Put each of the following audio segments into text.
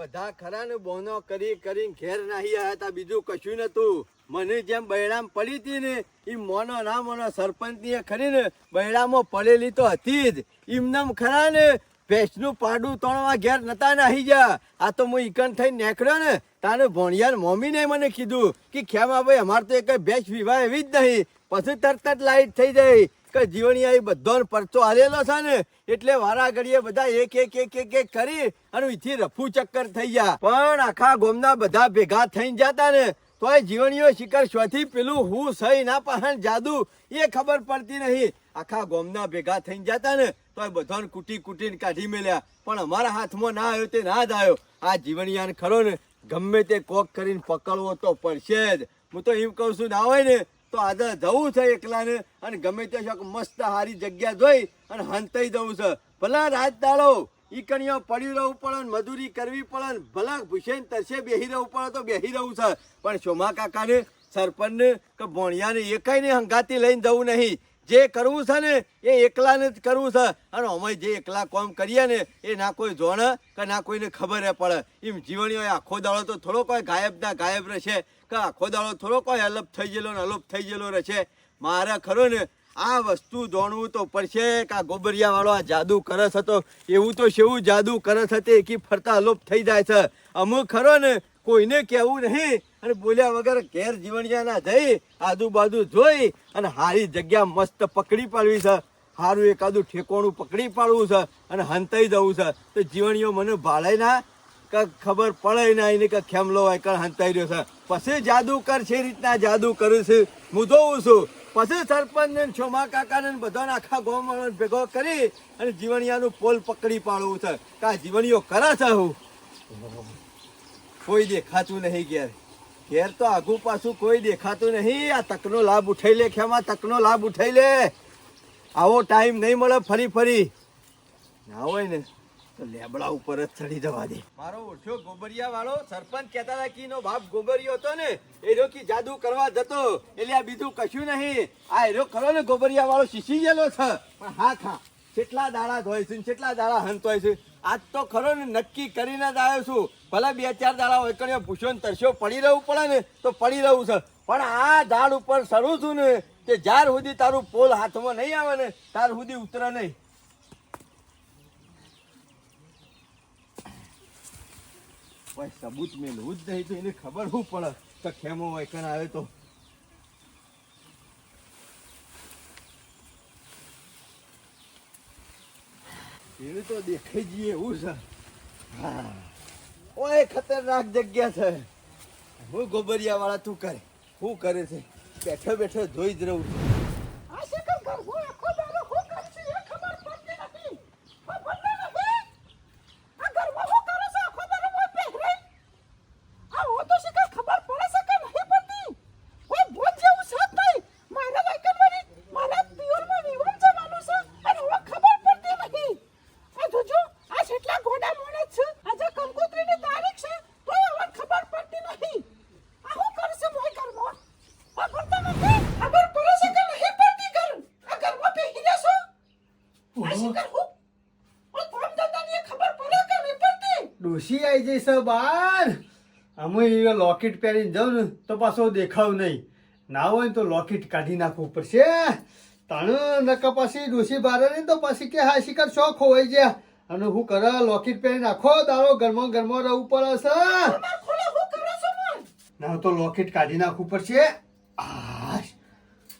બધા ખરા ને બોનો કરી કરીને ઘેર નાહી આવ્યા હતા, બીજું કશું નતું મને જેમ બૈરામ પડી હતી ને એ મોનો ના મોનો સરપંચની ખરી ને, બૈરામાં પડેલી તો હતી જ. એમનામ ખરા ને ભેંસનું પાડું તણવા ઘેર નતા નાહી જા આ તો હું ઈકન થઈને નીકળ્યો ને તારે ભણિયાર મમ્મીને મને કીધું કે, ખેમા ભાઈ, અમારે તો એક ભેંસ વિવાહ એવી જ નહીં. પછી તરત જ લાઈટ થઈ જાય કે જીવણીયા એ બધો પરચો હાલેલો છે ને, એટલે વારા ઘડીએ બધા એક એક એક એક એક કરી અને અહીંથી રફુ ચક્કર થઈ ગયા. પણ આખા ગોમના બધા ભેગા થઈ જતા ને, તોય જીવણીઓ શિખર શોથી પેલું હું સહી ના પહાણ જાદુ એ ખબર પડતી નહીં. આખા ગોમના ભેગા થઈને જતા ને, તોય બધાને કૂટી કૂટીને કાઢી મેલ્યા. પણ અમારા હાથમાં ના આવ્યો તે ના જ આવ્યો. આ જીવણીયાને ખરો ને, ગમે તે કોક કરીને પકડવો તો પડશે જ. હું તો એમ કહું છું, ના હોય ને તો આજે જવું છે એકલાને અને ગમે તે શોખ મસ્ત હારી જગ્યા જોઈ અને હંતાઈ જવું છે. ભલા રાત દાડો ઈ કણીઓ પડી રહેવું પડે મજૂરી કરવી પડે ભલા ભૂસેન તરસે બેહી રહેવું પડે તો બેહી રહેવું છે. પણ શોમા કાકાને, સરપંચને કે ભોણિયાને એકાઈને હંગાતી લઈને જવું નહીં. જે કરવું છે ને, એ એકલાને જ કરવું છે. અને અમે જે એકલા કોમ કરીએ ને, એ ના કોઈ જોણે કે ના કોઈને ખબર પડે. એમ જીવણીઓ આખો દાડો તો થોડો કોઈ ગાયબ ના ગાયબ રહેશે. કે આખો દાડો થોડો કોઈ અલપ થઈ ગયેલો ને અલોપ થઈ ગયેલો રહેશે. મારે ખરો ને, આ વસ્તુ જોણવું તો પડશે કે આ ગોબરિયાવાળો આ જાદુ કરે છે તો એવું તો શેવું જાદુ કરે છે તે એકી ફરતા અલોપ થઈ જાય છે. અમુક ખરો ને, કોઈને કહેવું નહીં અને બોલ્યા વગર ઘેર જીવણિયાના જઈ આજુબાજુ જોઈ અને હારી જગ્યા મસ્ત પકડી પાડવી છે. સારું એકાદું ઠેકોણું પકડી પાડવું છે અને હંતાઈ જવું છે. તો જીવણીઓ મને ભાળે ના? કે ખબર પડે ના એને કે ખેમલો હોય કે હંતાઈ રહ્યો છે. પછી જાદુ કર છે રીતના જાદુ કરું છું. હું જોઉં છું. પછી સરપંચ ને છોમા કાકા ને બધાને આખા ગામ ભેગો કરી અને જીવણિયાનું પોલ પકડી પાડવું છે. કે આ જીવણીઓ કરે છે હું? કોઈ દેખાતું નહીં ઘેર. ઘેર તો આગુ પાછું કોઈ દેખાતું નહીં. આ તકનો લાભ ઉઠાઈ લે, ખેમાં તકનો લાભ ઉઠાઈ લે. આવો ટાઈમ નહીં મળે, ફરી ફરી. ના હોય ને, તો લેબડા ઉપર જ ચડી જવા દે. મારો ઓછો ગોબરિયા વાળો સરપંચ કહેતા હતા કે એનો બાપ ગોબરિયો હતો ને, એ રોકી જાદુ કરવા જતો. એટલે આ બીજું કશું નહીં. આ એરો ખરો ને ગોબરિયા વાળો શીશી ગયેલો છે. પણ હા ખા કેટલા દાડા ધોય છે કેટલા દાડા હંતોય છે. આજ તો ખરો ને, નક્કી કરીને જ આવ્યો છું. ભલે બે ચાર દાડા કણ્યો પૂછ્યો ને તરસ્યો, પડી રહેવું પડે ને તો પડી રહું છે. પણ આ ઝાડ ઉપર સરું છું ને કે જ્યાર સુધી તારું પોલ હાથમાં નહીં આવે ને, ત્યાર સુધી ઉતરે નહીં. કોઈ સબૂત મેળવું જ નહીં તો એને ખબર શું પડે? કે ખેમો હોય આવે તો. એને તો દેખાઈ જઈએ એવું છે. હા. ઓય, ખતરનાક જગ્યા છે. હું ગોબરિયા વાળા તું કરે. હું કરે છે. બેઠો બેઠો જોઈ જ રહું છું આ શેકર ગરબો આખો દાડો હું કરશે એ ખબર પડતી નથી આ બોલને નથી આ ગરબો હું કરે છે આખો દાડો મોય પહેરે આ હો તો શેકર ખબર પડે છે કે નહીં પડતી ઓય બોલ જેવું છે જ નહીં મારા વાયકન વાળી મારા પિયરમાં વિવમ જવાનું છે અને હવે ખબર પડતી નહીં આ જોજો આ કેટલા ગોડા મોણે છે આજે કંકોત્રીની તારીખ છે તો હવે ખબર પડતી નહીં આ હું કરશે મોય ઘરમાં આ પડતા નથી ખબર પડે છે કે નહીં પડતી ઘર આ ઘરમાં બેસી જશો આ શિકાર હું ઓય કોમ દાદાની ખબર પડે કે નહીં ડોશી આવી જઈશ બાર અમે એ લોકેટ પહેરીને જાઉં ને તો પાછો દેખાવ નહીં. ના હોય તો લોકેટ કાઢી નાખવું પડશે. તાણ નકા પાછી ડોસી બાર ને તો પાછી કે હા શિકાર શોખ હોય ગયા અને હું કરે લોકેટ પહેરીને નાખો તારો ઘરમાં ઘરમાં રહેવું પડે છે. ના તો લોકેટ કાઢી નાખવું પડશે.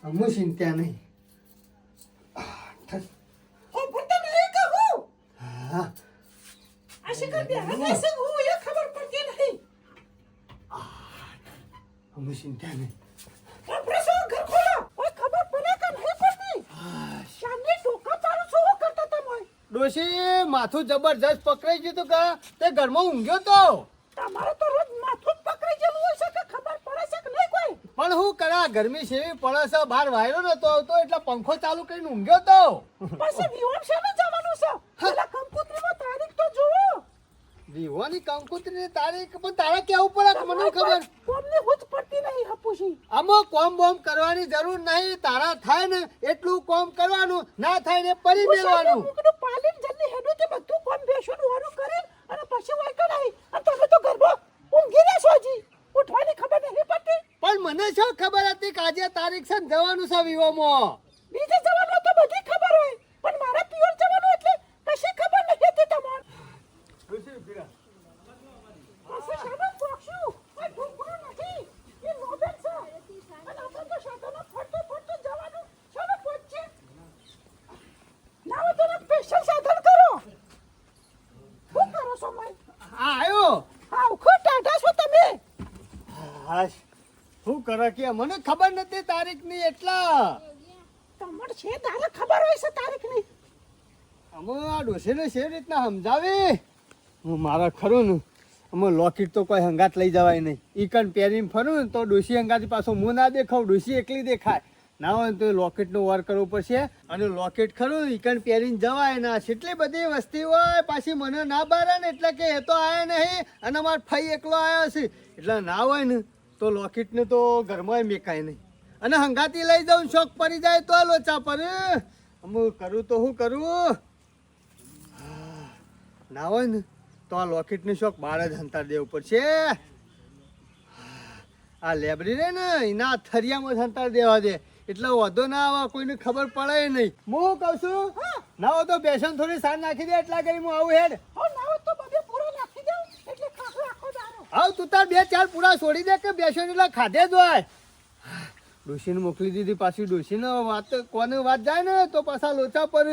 અમુ ચિંતા નહીં. હું. પડતા નહીં કે હું હા આ શિકાર બે હાથે છે હું એ ખબર પડતી નહીં અમુ ચિંતા નહીં આપણે ઘર ખોલો ઓય ખબર પડે કે નહીં પડતી શામને ટોકા પાડું છું કરતા તમે ડોશી માથું જબરજસ્ત પકડાઈ ગયું તું કે તે ઘરમાં ઊંઘ્યો તો તમારે તો રોજ માથું પકડાઈ ગયેલું હોય છે કે ખબર પડે છે કે નહીં કોઈ પણ હું કરા ગરમી સેવી પડે છે બહાર વાયરો નતો આવતો એટલે પંખો ચાલુ કરીને ઊંઘ્યો તો પછી વિહોમ છે ને જવાનું છે વિહોની કંકુતરી તારીખ પણ તારા કેવું પડે મને ખબર. કોમને હુજ પડતી નહીં હપુશી આમાં કોમ બોમ કરવાની જરૂર નહીં. તારા થાય ને એટલું કોમ કરવાનું ના થાય ને પરી દેવાનું મુકડું પાલીન જલ્દી હેડું તે બધું કોમ બેસવાનું વારું કરે અને પછી હોય કે નહીં. અને તમે તો ગરબો ઊંઘી રહે હજી ઉઠવાની ખબર નહીં પડતી. પણ મને શું ખબર હતી કે આજે તારીખ છે જવાનું છે વિહોમાં? બીજે જવાનું તો બધી ખબર હોય. કે મને ખબર નથી તારીખની એટલા. તમને છે તારે ખબર હોય છે તારીખની. અમે આ ડોશીને છે રીતના સમજાવી? હું મારા ખરું ને અમે લોકેટ તો કોઈ હંગાત લઈ જવાય નહીં. ઈ કણ પહેરીને ફરું ને તો ડોસી હંગાતી પાછો હું ના દેખાવ ડોસી એકલી દેખાય. ના હોય તો લોકેટનો વાર કરવો પડશે. અને લોકેટ ખરું ઈ કણ પહેરીને જવાય ના એટલી બધી વસ્તી હોય પાછી મને ના બારે ને એટલે કે એ તો આવ્યા નહીં. અને મારો ફઈ એકલો આવ્યો છે. એટલે ના હોય ને તો લોકેટને તો ઘરમાં મેકાય નહીં. અને હંગાતી લઈ જાઉં શોખ પડી જાય તો લોચા પર. અમુક કરું તો હું કરું? ના હોય ને તો આ લોકેટની શોખ બાર જ હંતાર દેવું પડશે. આ લેબરી રે ને એના થરિયામાં જ હંતાર દેવા દે. એટલે વધુ ના આવે કોઈને ખબર પડે નહીં. હું કહું છું ના હોય તો બેસન થોડી સાર નાખી દે એટલા કરી હું આવું હેડ. ના હોય તો બધે પૂરો નાખી દઉં એટલે ખાખો આખો દારો આવ તું તાર બે ચાર પૂરા છોડી દે કે બેસો એટલે ખાધે જ હોય. ડોશીને મોકલી દીધી પાછી. ડોશીને વાત કોને વાત જાય ને, તો પાછા લોચા પર.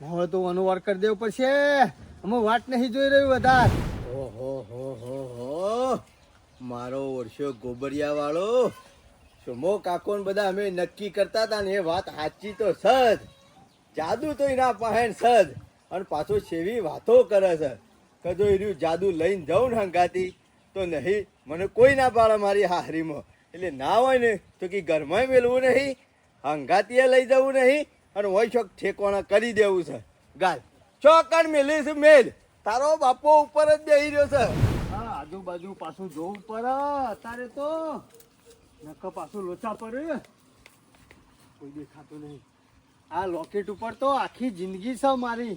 હવે તો વાનો વાર કરી દેવું પડશે. અમે વાત નહીં જોઈ રહ્યું વધારે. ઓહો, હો હો મારો વર્ષો ગોબરિયા વાળો સુમો કાકો બધા અમે નક્કી કરતા હતા ને એ વાત સાચી તો સદ જાદુ તો એના પાસે સદ અને પાછો સેવી વાતો કરે છે. કે જો જાદુ લઈને જાઉં ને હંગાતી. તો નહીં, મને કોઈ ના પાડે મારી હાહરીમાં. એટલે ના હોય ને, તો કે ઘરમાં મેળવું નહીં, હંગાતીએ લઈ જવું નહીં, અને હોય શોખ ઠેકવાના કરી દેવું છે. ગાલ. ચોકન મેલી છે મેલ. તારો બાપો ઉપર જ બેહી રહ્યો છે. હા, આજુબાજુ પાછું જોવું પડે, અત્યારે તો. નખ પાછું લોચા પડે. કોઈ દેખાતું નહીં. આ લોકેટ ઉપર તો આખી જિંદગી છે મારી.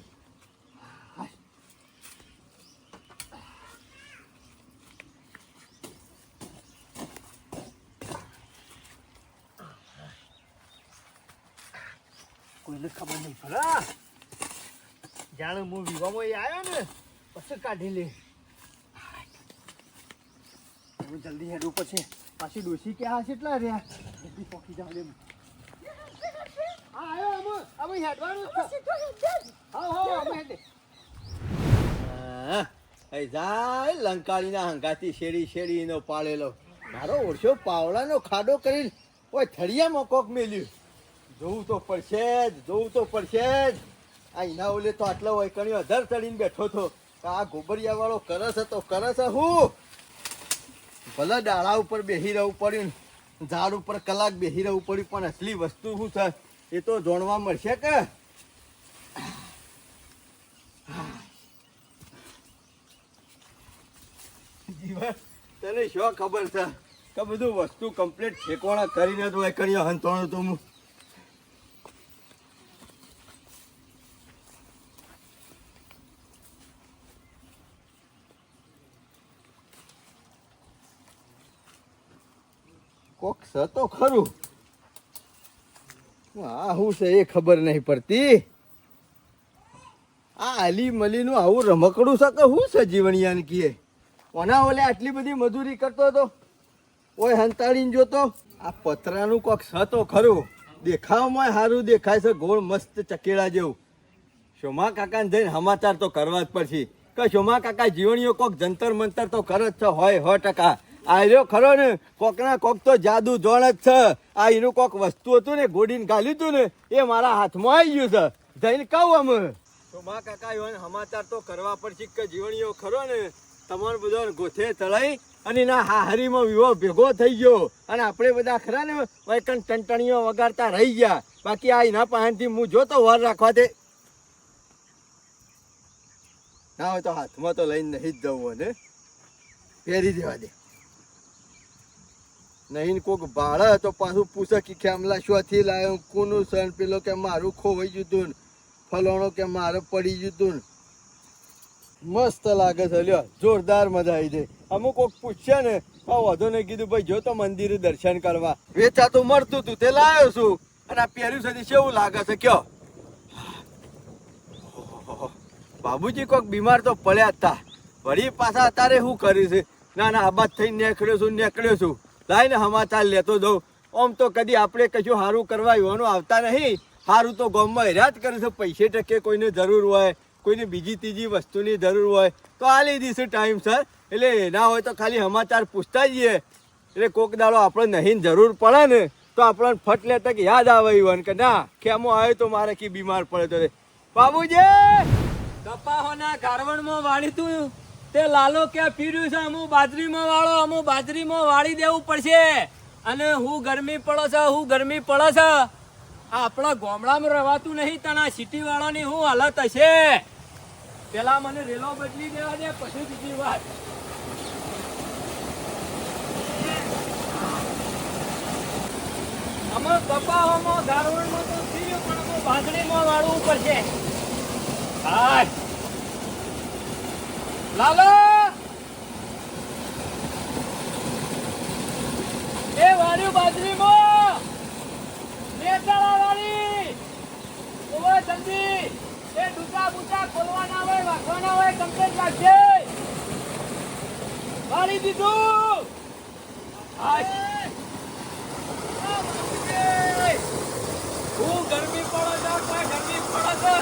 કોઈને ખબર નહીં પડે જાણે હું વિવામાં એ આવ્યો ને પછી કાઢી લે. હું જલ્દી હેડું પછી. પાછી ડોસી ક્યાં હશે એટલા રહ્યા? જલ્દી પોકી જાવ એમ. હા આવ્યો અમે અમે હેડવાનું. છે. સીધો હેડે જ. હા હા અમે હેડે. જાય લંકાળીના હંગાતી શેરી શેરીનો પાળેલો. મારો ઓરછો પાવડાનો ખાડો કરીને ઓય થળિયામાં કોક મેલ્યું. જોવું તો પડશે જ, જોવું તો પડશે જ. આ એના ઓલે તો આટલો વૈકણી અધર ચડીને બેઠો હતો. આ ગોબરિયા વાળો કરસ હતો, કરસ હું? ભલે ડાળા ઉપર બેસી રહેવું પડ્યું ઝાડ ઉપર કલાક બેસી રહેવું પડ્યું, પણ અસલી વસ્તુ શું છે? એ તો જોણવા મળશે કે? જીવન તને શું ખબર છે? કે બધું વસ્તુ કમ્પ્લીટ ઠેકોણા કરીને જ એ કર્યો હંતોણો તો હું? કોક છે તો ખરું આ શું છે એ ખબર નહીં પડતી? આ અલી મલીનું આવું રમકડું છે કે શું છે જીવણિયાને કીએ? ઓના ઓલે આટલી બધી મજૂરી કરતો હતો ઓય હંતાડીને જોતો? આ પતરાનું કોક છે તો ખરું. દેખાવમાં સારું દેખાય છે, ગોળ મસ્ત ચકેડા જેવું. શોમા કાકાને જઈને સમાચાર તો કરવા જ પડશે. કે શોમા કાકા જીવણીઓ કોક જંતર મંતર તો કરે જ છે, હોય, સો ટકા. આ રહ્યો ખરો ને, કોકના કોક તો જાદુ જોણ જ છે. આ એનું કોક વસ્તુ હતું ને, ગોડીને ગાલ્યું હતું ને, એ મારા હાથમાં આવી ગયું છે. જઈને કહું અમે શોમા કાકા એવાને સમાચાર તો કરવા પડશે કે જીવણીઓ ખરો ને, તમારો બધો ગોથે ચડાઈ અને એના હાહરીમાં વિવો ભેગો થઈ ગયો. અને આપણે બધા ખરા ને વૈકન ટંટણીઓ વગાડતા રહી ગયા. બાકી આ એના પાસેથી હું જોતો વાર રાખવા તે ના હોય તો હાથમાં તો લઈને નહીં જ જવું ને. પહેરી દેવા દે. નહીં, કોક ભાડે તો પાછું પૂછે કે કેમલા શોથી લાવ્યો કોનું સન પેલો કે મારું ખોવાઈ ને, ફલોણો કે મારે પડી જતું મસ્ત લાગે છે, લ્યો, જોરદાર મજા આવી જાય. અમુક કોક પૂછશે ને, આ વધુ ને કીધું, ભાઈ, જો તો મંદિરે દર્શન કરવા. વેચાતું મળતું તું, તે લાવ્યો છું. અને આ પહેર્યું તે કેવું લાગે છે, કયો? બાબુજી કોક બીમાર તો પડ્યા હતા તા. વળી પાછા અત્યારે શું કર્યું છે? ના ના આબાદ થઈને નીકળ્યો છું નીકળ્યો છું. લાય ને સમાચાર લેતો દઉં. આમ તો કદી આપણે કશું સારું કરવા યુવાનો આવતા નહીં. સારું તો ગામમાં હેરાત કરે છે, પૈસે ટકે કોઈને જરૂર હોય, કોઈને બીજી ત્રીજી વસ્તુની જરૂર હોય. તો આ લઈ દઈશું ટાઈમ, સર. એટલે એના હોય તો ખાલી સમાચાર પૂછતા જઈએ. એટલે કોક દાડો આપણે નહીં જરૂર પડે ને, તો આપણને ફટ લેતા તક યાદ આવે યુવાન કે ના, કેમો આવ્યો તો મારે કી બીમાર પડે તો બાબુજી! કપાહોના કારવણમાં વાળી તું તે લાલો કે પીર્યું છે અમુ બાજરીમાં વાળો અમુ બાજરીમાં વાળી દેવું પડશે. અને હું ગરમી પડે છે, હું ગરમી પડે છે. આપણા ગામડામાં રવાતું નહીં તના સિટી વાળાની હું હાલત હશે. પેલા મને રેલો બદલી દેવા દે, પછી બીજી વાત. અમે કપાહોમાં ગારવણમાં તો થયું પણ હું બાજરીમાં વાળવું પડશે. હાય. લાલો! એ વાળ્યું બાજરીમાં નેતાળા વાળી ઓવે જલ્દી એ ડૂચા બૂચા ખોલવાના હોય વાંચવાના હોય કમ્પ્લેટ રાખજે વાળી દીધું હાય હું ગરમી પડે છે કોઈ ગરમી પડે છે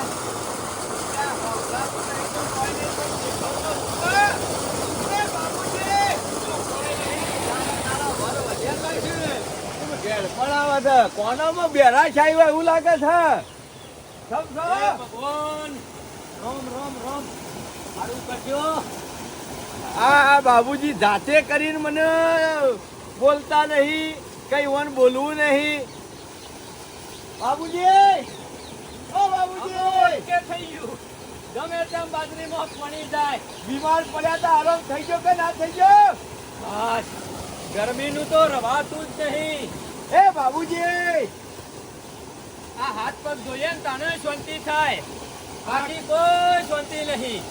કોનામાં બેરા છાઈ હોય એવું લાગે છે? હે ભગવાન. રોમ રોમ રોમ. સારું કરજો. આ આ બાબુજી જાતે કરીને મને બોલતા નહીં કઈ વન બોલવું નહીં. બાબુજી! ઓ બાબુજી! કે થઈ ગયું. ગમે તેમ બાજરીમાં પડી જાય. બીમાર પડ્યા તો આરામ થઈ ગયો કે ના થઈ ગયો? બસ. ગરમીનું તો રવાતું જ નહીં. એ બાબુજી! આ હાથ પગ જોઈએ ને તને શાંતિ થાય. બાકી કોઈ શાંતિ નહીં.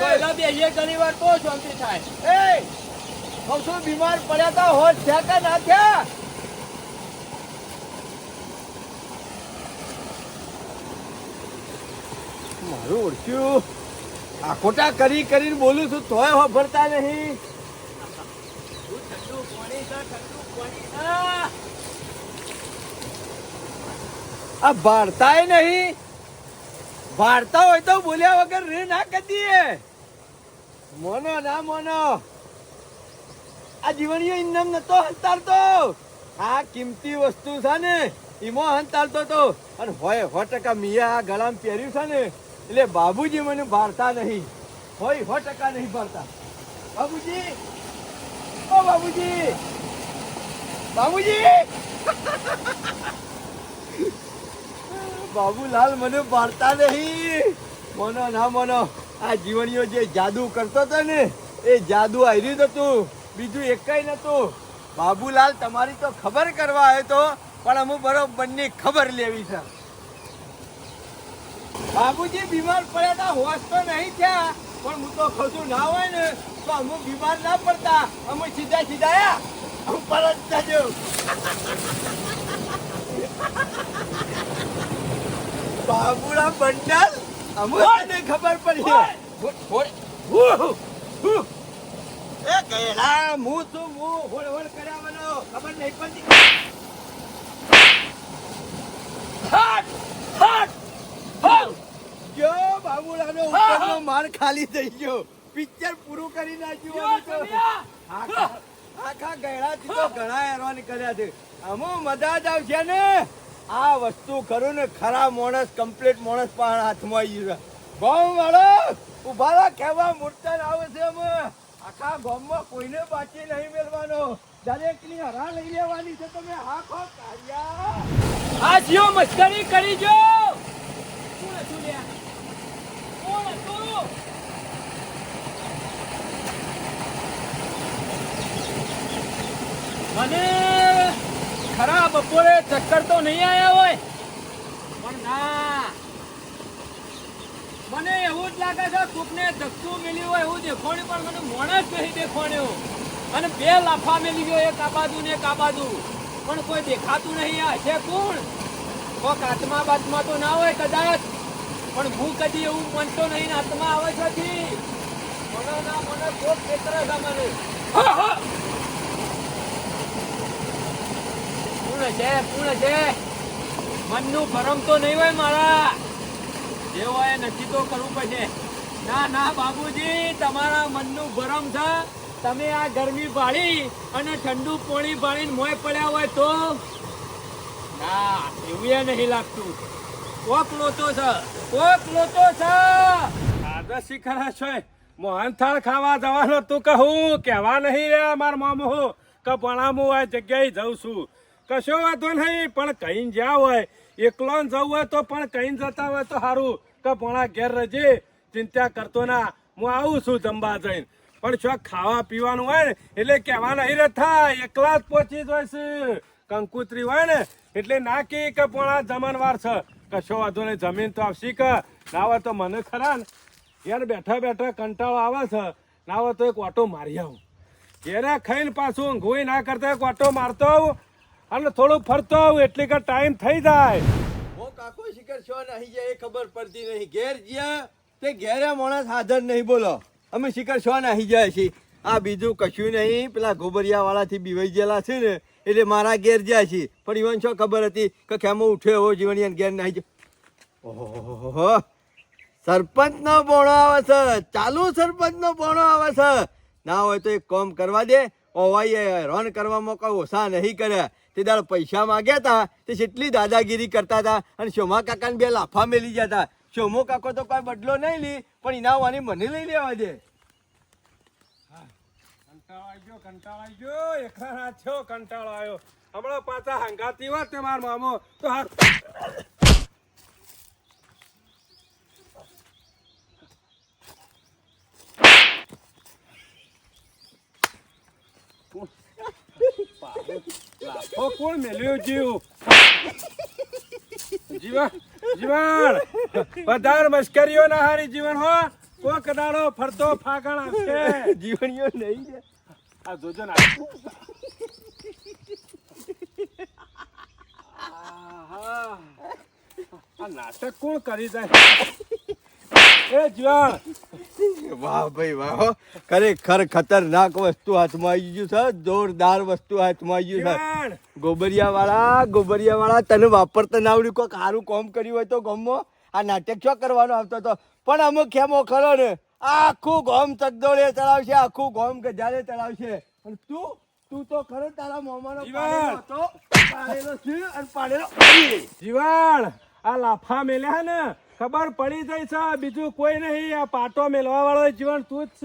પહેલા બેહીએ ઘણી વાર તો શાંતિ થાય. એ! કહું બીમાર પડ્યા તા હોશ થયા કે ના થયા? મારું ઓળખ્યું. આ ખોટા કરી કરીને બોલું છું તોય હોભરતા નહીં. ઠંડુ પાણી ઠંડુ પાણી. છે આ ભારતાય નહીં. ભારતા હોય તો બોલ્યા વગર રે ના કદીએ. મોનો ના મોનો. આ જીવણીઓ ઇન્દમ નતો હંતાડતો આ કિંમતી વસ્તુ છે ને, એમાં હંતાડતો તો. અને હોય, સો ટકા મિયા આ ગળામાં પહેર્યું છે ને, એટલે બાબુજી મને ભારતા નહીં. હોય, સો ટકા નહીં ભારતા બાબુજી! ઓ બાબુજી! બાબુજી! બાબુલાલ મને પાડતા નહીં. મોનો ના મોનો, આ જીવણીઓ જે જાદુ કરતો હતો ને, એ જાદુ આવ્યું હતું, બીજું એકય નતું બાબુલાલ તમારી તો ખબર કરવા આવ્યો તો, પણ અમુ બરોબરની ખબર લેવી છે. બાબુજી બીમાર પડ્યા હતા હોશ તો નહીં થયા, પણ હું તો ખસું ના હોય ને, તો અમુક બીમાર ના પડતા, અમે સીધા સીધા અમુક પરત જજો. બાબુડા બંડલ અમને ખબર પડી. એ ગયડા હું છું હું. હોળ હોળ કર્યા ખબર નહીં પડતી. હટ! હટ! હટ! જો બાબુડાનો ઉપરનો માર ખાલી થઈ ગયો. પિક્ચર પૂરું કરી નાખ્યું આખા તો. આખા ગયડા થી તો ઘણા હેરાન કર્યા છે. અમુ મજા જ આવશે ને? આ વસ્તુ ખરું ને, ખરા માણસ કમ્પ્લીટ માણસ પણ હાથમાં આવી ગયું ગામ વાળો ઊભા રા કેવા મૂર્તન આવે છે અમે. આખા ગામમાં કોઈને બાકી નહીં મેળવાનો. દરેકની હરા લઈ લેવાની છે તમે. હા ખો કાર્યા. આ જીઓ મસ્કરી કરી જો. કોણ હતું લ્યા? કોણ હતું? મને ખરા બપોરે ચક્કર તો નહીં આવ્યા હોય. પણ ના. મને એવું જ લાગે છે કોકને ધક્કું મેલ્યું હોય એવું દેખોણ્યું પણ મને મોણ જ નહીં દેખોણ્યું અને બે લાફા મેલી ગયો એક આ બાજુ ને એક આ બાજુ. પણ કોઈ દેખાતું નહીં આ. છે કોણ? કોક આત્મા બાતમાં તો ના હોય કદાચ. પણ હું કદી એવું માનતો નહીં ને આત્મા આવે છે. મને ના મને કોક ક્ષેત્ર છે મને કોણ છે કોણ છે. મનનું ભરમ તો નહીં હોય મારા. જે હોય નક્કી તો કરવું પડશે. ના ના, બાબુજી, તમારા મનનું ભરમ છે. તમે આ ગરમી ભાળી અને ઠંડુ પોણી ભાળીને મોય પડ્યા હોય તો? ના, એવું એ નહીં લાગતું. કોક લોચો છે, કોક લોચો છે. આજે શીખરા છે. મોહનથાળ ખાવા જવાનો તું કહું કહેવા નહીં રે મારા મામો કે હું આ જગ્યાએ જઉં છું. કશો વાંધો નહીં પણ કहीं જ્યાં હોય એકલો ને જવું હોય તો પણ કहीं જતા હોય તો સારું કે ભણા ઘેર રજે ચિંતા કરતો ના હું આવું છું જમવા જઈને પણ શું ખાવા પીવાનું હોય ને એટલે કહેવા નહીં રે થાય એકલા જ પહોંચી જાય છે કંકુતરી હોય ને એટલે ના કે કે પણ જમણવાર છે કશો વાંધો નહીં જમીન તો આવશી કે ના હોય તો મને ખરા ને યાર બેઠા બેઠા કંટાળો આવે છે ના હોય તો એક ઓટો મારી આવું ઘેરે ખાઈને પાછું ઊંઘવું ના કરતા એક ઓટો મારતો આવું અને થોડું ફરતો આવું એટલે કે ટાઈમ થઈ જાય. હું કાકો, શિખર છો નહીં જાય એ ખબર પડતી નહીં. ઘેર જ્યાં તે ઘેરે માણસ હાજર નહીં, બોલો. અમે શિખર છો નહીં જાય છે આ બીજું કશું નહીં. પેલા ગોબરિયા વાળાથી બીવાઈ ગયેલા છે ને, એટલે મારા ઘેર જાય છે પણ ઈવન શું ખબર હતી કે ખેમો ઉઠ્યો એવો જીવણી ઘેર નહીં જાય ઓહો સરપંચ નો બોણો આવે છે. ચાલુ સરપંચ નો બોણો આવે છે. ના હોય તો એક કોમ કરવા દે. ઓવાઈએ રન કરવામાં કોઈ ઓછા નહીં કર્યા તે દાડ પૈસા માંગ્યા હતા તે જેટલી દાદાગીરી કરતા હતા અને શોમા કાકાને બે લાફા મેલી ગયા હતા શોમો કાકો તો કોઈ બદલો નહીં લી, પણ એના વાની મને લઈ લેવા દે. કંટાળો આવી કંટાળો આવ્યો. હમણાં પાછા હંગાતી વાત મામો. તો હાર લાફો કોણ મેલ્યો જીવ? જીવન જીવન વધારે મશ્કરીઓ ના હારી જીવન હો. કોક દાડો ફરતો ફાગણ આવશે. જીવણીઓ નહીં છે આ જોજો ના આ નાટક કોણ કરી જાય? એ જીવન વાહ ભાઈ વાહ ખરેખર ખતરનાક વસ્તુ હાથમાં આવી ગયું છે જોરદાર વસ્તુ હાથમાં આવી ગયું છે. ગોબરિયા વાળા ગોબરિયા વાળા તને વાપરતા ના આવડ્યું સારું કોમ કર્યું હોય તો ગમો. આ નાટક શું કરવાનો આવતો હતો પણ અમુક ખેમો ખરો ને આખું ગોમ ચકદોળે ચલાવશે આખું ગોમ ગજારે ચલાવશે તું તું તો ખરો તારા મોમાનો! પાડેલો હતો, છે અને પાડેલો છે. આ લાફા મેલ્યા ને ખબર પડી જાય છે બીજું કોઈ નહીં. આ પાટો મેળવા વાળો જીવન તું જ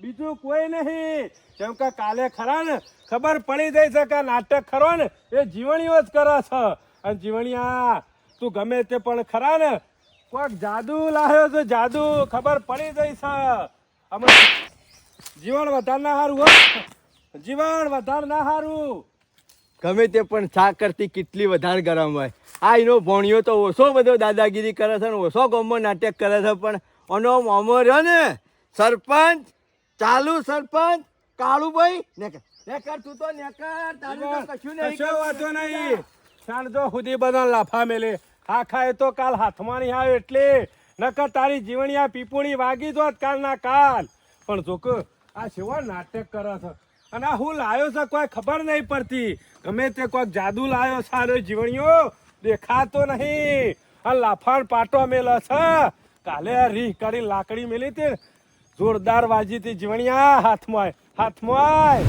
બીજું કોઈ નહીં. કેમ કે કાલે ખરા ને, ખબર પડી જાય છે કે નાટક ખરો ને, એ જીવણીઓ જ કરે છે. અને જીવણીયા, તું ગમે તે પણ ખરા ને કોઈક જાદુ લાવ્યો છે જાદુ, ખબર પડી જાય છે. અમે જીવન વધાર ના સારું હો. જીવન વધાર ના સારું ગમે તે પણ શાક કરતી કેટલી વધારે ગરમ હોય. આ એનો ભોણિયો તો ઓછો બધો દાદાગીરી કરે છે ને ઓછો ગમો નાટક કરે છે પણ એનો મોમો રહ્યો ને. સરપંચ ચાલુ સરપંચ કાળુભાઈ નેકર. નેકર તું તો નેકર તારું તો કશું નહીં કશો વાંધો નહીં. સાંજો સુધી બધા લાફા મેલે. હા એ તો કાલ હાથમાં નહીં આવે એટલે. નકર તારી જીવણી આ પીપુણી વાગી દો કાલ ના કાલ. પણ જોક આ સેવા નાટક કરે છે. અને હું લાયો છે કોઈ ખબર નહીં પડતી. ગમે તે કોઈક જાદુ લાયો સારો જીવણીઓ, દેખાતો નહીં. આ લાફાણ પાટો મેલો છે. કાલે રીહ કરી લાકડી મેલી તે જોરદાર વાજી હતી જીવણિયા હાથમાં હાથમાં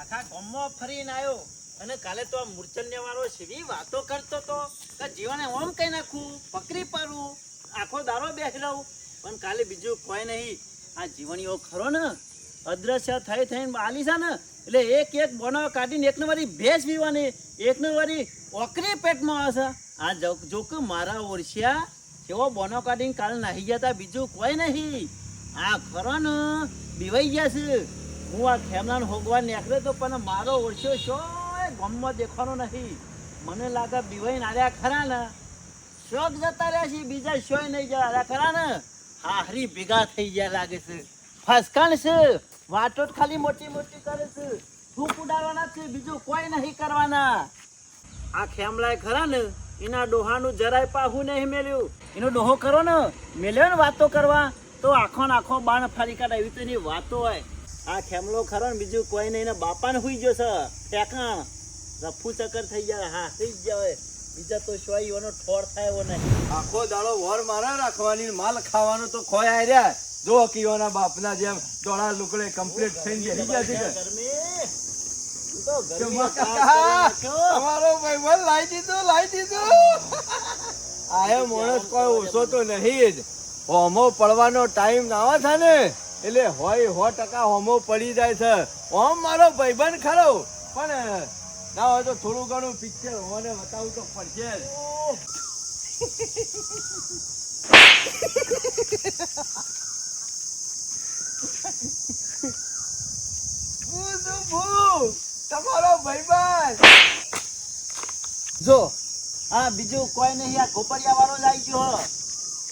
આખા ગામમાં ફરીને આવ્યો અને કાલે તો આ મૂર્છન્ય વાળો સેવી વાતો કરતો તો કે જીવને ઓમ કઈ નાખું? પકડી પાડું. આખો દારો બેસી રહું. પણ કાલે બીજું કોઈ નહીં. આ જીવણીઓ ખરો ને? અદ્રશ્ય થઈ થઈને આલી છે ને, એટલે એક એક બોનો કાઢીને એકને વારી ભેંસ પીવાની, એકને વારી ઓકરી પેટમાં આવશે આ જો- કે મારા ઓરસિયા એવો બોનો કાઢીને કાલ નાહી ગયા તા, બીજું કોઈ નહીં. આ ખરો ને બીવાઈ ગયા છે. હું આ ખેમલાને હોગવા નીકળ્યો તો પણ મારો ઓરસિયો શો ગમમાં દેખવાનો નહીં. મને લાગે બીવાઈને આવ્યા ખરા ને. શોખ જતા રહ્યા છે, બીજા શોય નહીં આવ્યા ખરા ને. હાહરી ભેગા થઈ ગયા લાગે છે. ફસકાણ છે. વાતો જ ખાલી મોટી મોટી કરે છે. ભૂખ ઉડાડવાના છે, બીજું કોઈ નહીં કરવાના. આ ખેમલાય ખરા ને, એના ડોહાનું જરાય પાહું નહીં મેલ્યું. એનો ડોહો કરો ને, મેલ્યો ને વાતો કરવા, તો આખો ને આખો બાણ ફરી કાઢે એવી તો એની વાતો હોય. આ ખેમલો ખરો ને, બીજું કોઈ નહીં એના બાપાને હુઈ ગયો છે. ઠેકાણ રફુ ચક્કર થઈ જાય હા, થઈ જ જાય બીજા તો શું એનો ઠોર થાય એવો નહીં. આખો દાડો વર મારા રાખવાની માલ ખાવાનો તો ખોયા રહ્યા જો કીઓના બાપના જેમ દોડા લુકડે કમ્પ્લીટ થઈને બેસી ગયા છે. તમારો ભાઈબંધ લાઈ દીધું લાઈ દીધું. આયો માણસ કોઈ ઓછો તો નહીં જ. હોમો પડવાનો ટાઈમ ના આવે છે ને એટલે હોય સો ટકા હોમો પડી જાય છે. હોમ મારો ભાઈબંધ ખરો પણ ના હોય તો થોડું ઘણું પિક્ચર હોને બતાવું તો પડશે જ? તમારો ભાઈબંધ જો આ બીજું કોઈ નહીં આ ગોબરિયા વાળો જ આવી ગયો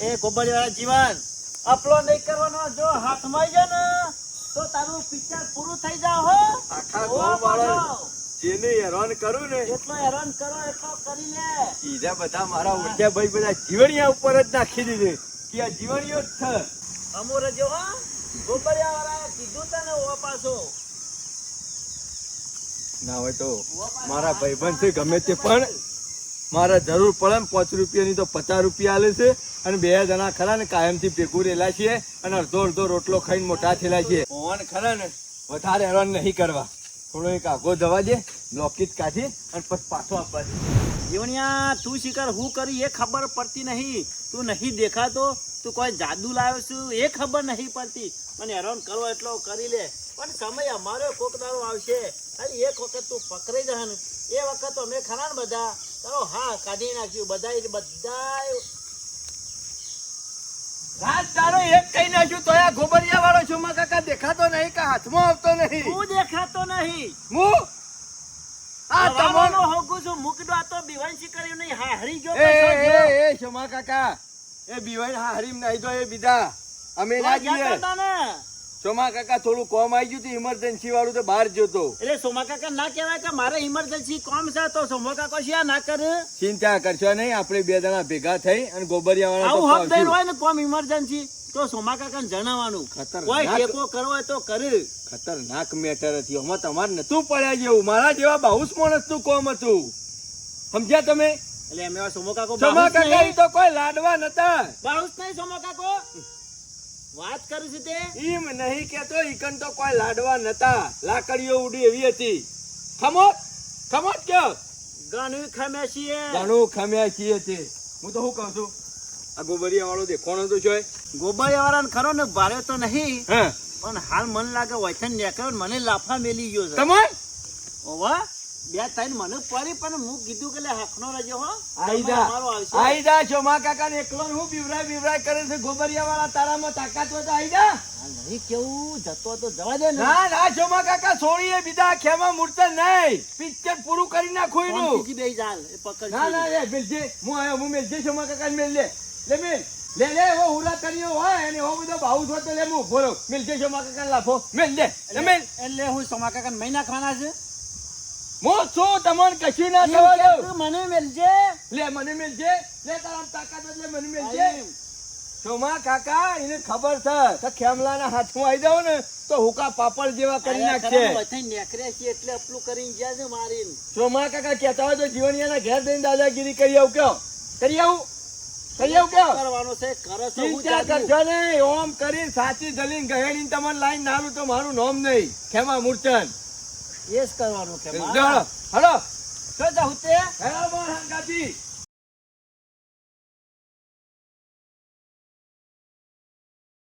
એ ગોબરિયા વાળા જીવન અપલો નહીં કરવાનો જો હાથમાં જાય ને તો તારું પિક્ચર પૂરું થઈ જાવ હો. આખા ગામ વાળા જેને હેરાન કરું ને એટલો હેરાન કરો એટલો કરી લે. સીધા બધા મારા ઉઠ્યા ભાઈ બધા જીવણિયા ઉપર જ નાખી દીધી. કે આ જીવણીઓ જ છે. અમુર જો હો વાળા કીધું તને ઓ પાછો. ના હોય તો મારા ભાઈબંધ છે ગમે તે પણ મારા જરૂર પડે ને પાંચ રૂપિયાની તો પચાસ રૂપિયા આલે છે અને બે જણા ખરા ને કાયમથી ભેગું રહેલા છીએ અને અડધો અડધો રોટલો ખાઈને મોટા થયેલા છીએ. ઓન ખરા ને. વધારે હેરાન નહીં કરવા. થોડો એક આગો જવા દે લોકીટ કાઢી અને પછી પાછો આપવા દે. જીવણિયા તું શિકાર હું કરી એ ખબર પડતી નહીં. તું નહીં દેખાતો. તું કોઈ જાદુ લાવ્યો છું એ ખબર નહીં પડતી. મને હેરાન કરવો એટલો કરી લે. પણ સમય અમારો કોક દાડો આવશે. ખાલી એક વખત તું પકડી જહન એ વખત અમે ખરા ને બધા. તારો હા કાઢી નાખ્યું. બધા બધા રાત તારો એક કહી નાખ્યું તો આ ગોબરિયા વાળો છું માં કાકા દેખાતો નહીં કે હાથમાં આવતો નહીં? હું દેખાતો નહીં. હું? આ તમારો હોગું છું. મૂકડો આ તો બીવાંશી કર્યું નહીં. હારી ગયો એ એ શમા કાકા. એ બીવાઈ હારીમ હરીમ તો એ બીજા. અમે ના જઈએ. હતા કાકા થોડું કોમ આવી ગયું હતું ઇમરજન્સી વાળું તો બહાર જતો. એટલે સોમા કાકા ના કહેવાય કે મારે ઇમરજન્સી કોમ છે તો સોમા કાકા શું ના કરે? ચિંતા કરશો નહીં આપણે બે જણા ભેગા થઈ અને ગોબરિયા વાળા આવું તો હક દઈને હોય ને કોમ ઇમરજન્સી તો સોમા કાકાને જણાવવાનું. કોઈ ટેકો કરવો હોય તો કરે. ખતરનાક મેટર હતી. આમાં તમારે નતું પડ્યા જેવું. મારા જેવા બાહુસ માણસનું કોમ હતું. સમજ્યા તમે? એટલે એમ એવા સોમો કાકો શમા કાકા ઈ તો કોઈ લાડવા નતા. બાઉસ નહીં સોમો કાકો? વાત કરું છું તે. ઈમ નહીં કેતો ઈકન તો કોઈ લાડવા નતા. લાકડીઓ ઉડી એવી હતી. ખમોટ? ખમોટ કયો? ઘણું ખમે છીએ. ઘણું ખમ્યા છીએ તે. હું તો શું કહું છું? આ ગોબરિયા વાળો દેખવાનો તો છે. ગોબરિયા વાળાને ખરો ને ભારે તો નહીં પણ હાલ મન લાગે વૈથન નીકળ્યો મને લાફા મેલી ગયો છે. તમાર ઓવા? બે ત્રણ મને પડી પણ હું કીધું કે લે હાથનો રજો હો. આવશે આઈદા ચોમા કાકા ને એકલો હું બીવરાય બીવરાય કરે છે ગોબરિયા વાળા તારામાં તાકાત હોય તો આઈદા. આ નહીં કેવું જતો તો જવા દે ને. ના ચોમા કાકા છોડીએ બીજા ખેમા મૂર્ત નહીં. પિક્ચર પૂરું કરી નાખું એનું. બીજી દઈ જાલ પકડ ના ના એ મેલજે હું આયો હું મેલજે ચોમા કાકા ને મેલ લે. લે મેલ. લે લે ઓ હુરા કર્યો હોય અને હો બધો ભાવ છો તો લે હું બોલો. મેલજે ચોમા કાકા ને લાફો. મેલ લે લે મેલ. એટલે હું સોમા કાકાને મહિના ખાના છે? હું છું તમને કશું ના થવા દઉં. મને મેલજે. લે મને મેલજે. લે તારા તાકાત એટલે મને મેલજે. સોમા કાકા એને ખબર છે. કે ખેમલાના હાથમાં આવી જાવ ને તો હુકા પાપડ જેવા કરી નાખશે. નેકરે છે એટલે અપલું કરીને ગયા છે મારીને. સોમા કાકા કહેતા હોય તો જીવણિયાના ઘેર જઈને દાદાગીરી કરી આવું કયો. કરી આવું? કરી આવું કયો? કરવાનો છે? કરો ચિંતા જાદુ. કરશો ઓમ કરી સાચી જલીન ગહેડીને તમને લાઈન નાલું તો મારું નામ નહીં. ખેમા મૂર્છન એ જ કરવાનું કે હલો હલો તો જાઉં તે હેલો મોહન ગાદી